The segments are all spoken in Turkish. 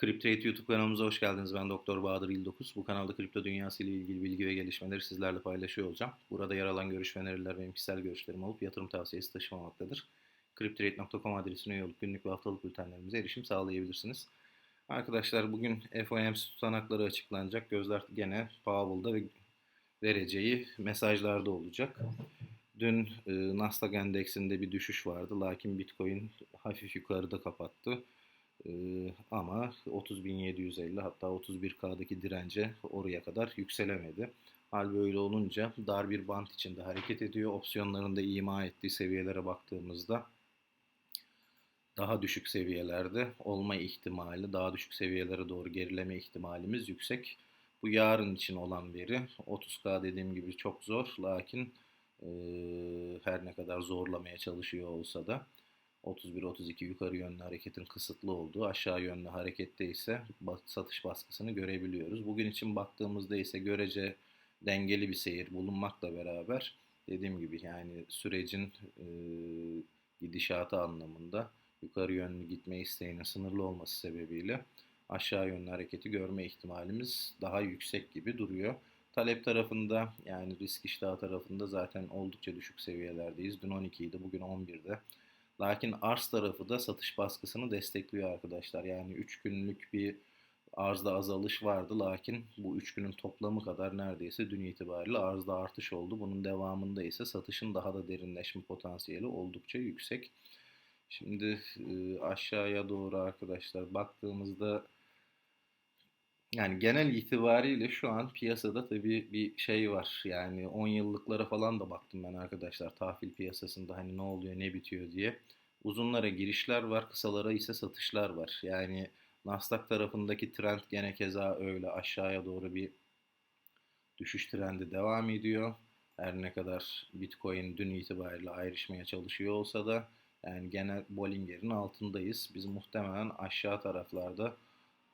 CrypTrade YouTube kanalımıza hoş geldiniz. Ben Doktor Bahadır İldokuz. Bu kanalda kripto dünyası ile ilgili bilgi ve gelişmeleri sizlerle paylaşıyor olacağım. Burada yer alan görüş ve öneriler benim kişisel görüşlerim olup yatırım tavsiyesi taşımamaktadır. CrypTrade.com adresine üye olup günlük ve haftalık bültenlerimize erişim sağlayabilirsiniz. Arkadaşlar bugün FOMC tutanakları açıklanacak. Gözler gene Powell'da ve vereceği mesajlarda olacak. Dün e, Nasdaq endeksinde bir düşüş vardı. Lakin Bitcoin hafif yukarıda kapattı. Ama 30.750 hatta 31K'daki dirence oraya kadar yükselemedi. Hal böyle olunca dar bir bant içinde hareket ediyor. Opsiyonlarında ima ettiği seviyelere baktığımızda daha düşük seviyelerde olma ihtimali, daha düşük seviyelere doğru gerileme ihtimalimiz yüksek. Bu yarın için olan veri 30K dediğim gibi çok zor lakin e, her ne kadar zorlamaya çalışıyor olsa da 31-32 yukarı yönlü hareketin kısıtlı olduğu, aşağı yönlü harekette ise satış baskısını görebiliyoruz. Bugün için baktığımızda ise görece dengeli bir seyir bulunmakla beraber dediğim gibi yani sürecin e, gidişatı anlamında yukarı yönlü gitme isteğinin sınırlı olması sebebiyle aşağı yönlü hareketi görme ihtimalimiz daha yüksek gibi duruyor. Talep tarafında yani risk iştahı tarafında zaten oldukça düşük seviyelerdeyiz. Dün 12 idi, bugün 11'de. Lakin arz tarafı da satış baskısını destekliyor arkadaşlar. Yani 3 günlük bir arzda azalış vardı. Lakin bu 3 günün toplamı kadar neredeyse dün itibariyle arzda artış oldu. Bunun devamında ise satışın daha da derinleşme potansiyeli oldukça yüksek. Şimdi aşağıya doğru arkadaşlar baktığımızda yani genel itibariyle şu an piyasada tabii bir şey var. Yani 10 yıllıklara falan da baktım ben arkadaşlar tahvil piyasasında hani ne oluyor ne bitiyor diye. Uzunlara girişler var, kısalara ise satışlar var. Yani Nasdaq tarafındaki trend gene keza öyle aşağıya doğru bir düşüş trendi devam ediyor. Her ne kadar Bitcoin dün itibariyle ayrışmaya çalışıyor olsa da yani genel Bollinger'in altındayız. Biz muhtemelen aşağı taraflarda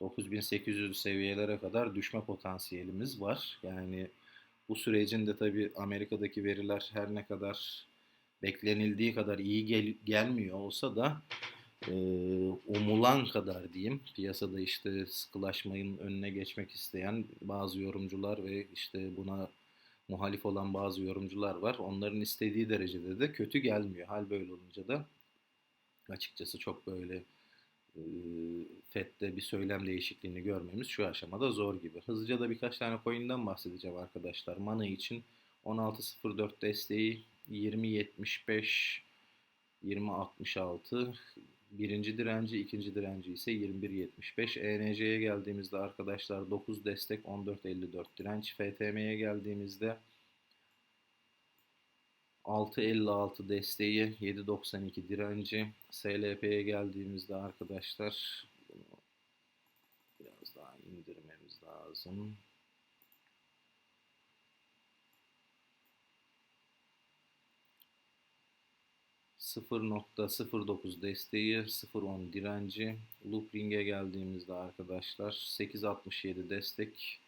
9800 seviyelere kadar düşme potansiyelimiz var. Yani bu sürecin de tabii Amerika'daki veriler her ne kadar beklenildiği kadar iyi gel gelmiyor olsa da e, umulan kadar diyeyim piyasada işte sıkılaşmayın önüne geçmek isteyen bazı yorumcular ve işte buna muhalif olan bazı yorumcular var. Onların istediği derecede de kötü gelmiyor. Hal böyle olunca da açıkçası çok böyle FED'de bir söylem değişikliğini görmemiz şu aşamada zor gibi. Hızlıca da birkaç tane coin'den bahsedeceğim arkadaşlar. Mana için 16.04 desteği 20.75 20.66 birinci direnci, ikinci direnci ise 21.75. ENC'ye geldiğimizde arkadaşlar 9 destek 14.54 direnç. FTM'ye geldiğimizde 6.56 desteği, 7.92 direnci. SLP'ye geldiğimizde arkadaşlar biraz daha indirmemiz lazım. .09 desteği, 0.10 direnci. Loop Ring'e geldiğimizde arkadaşlar 8.67 destek,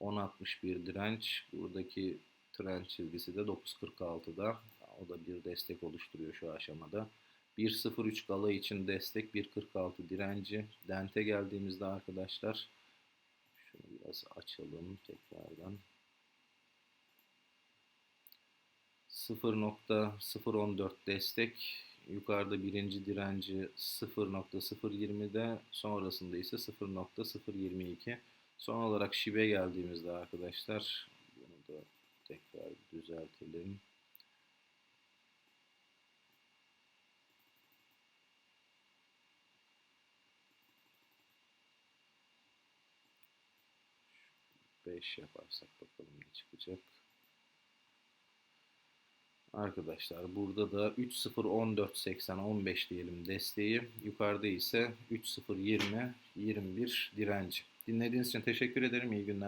10.61 direnç. Buradaki trend çizgisi de 9.46'da. O da bir destek oluşturuyor şu aşamada. 1.03 gala için destek 1.46 direnci. Dente geldiğimizde arkadaşlar şunu biraz açalım tekrardan. 0.014 destek. Yukarıda birinci direnci 0.020'de sonrasında ise 0.022. Son olarak şibe geldiğimizde arkadaşlar tekrar düzeltelim. Beş yaparsak bakalım ne çıkacak. Arkadaşlar burada da 3.014.80 15 diyelim desteği. Yukarıda ise 3.020 21 direnci. Dinlediğiniz için teşekkür ederim. İyi günler.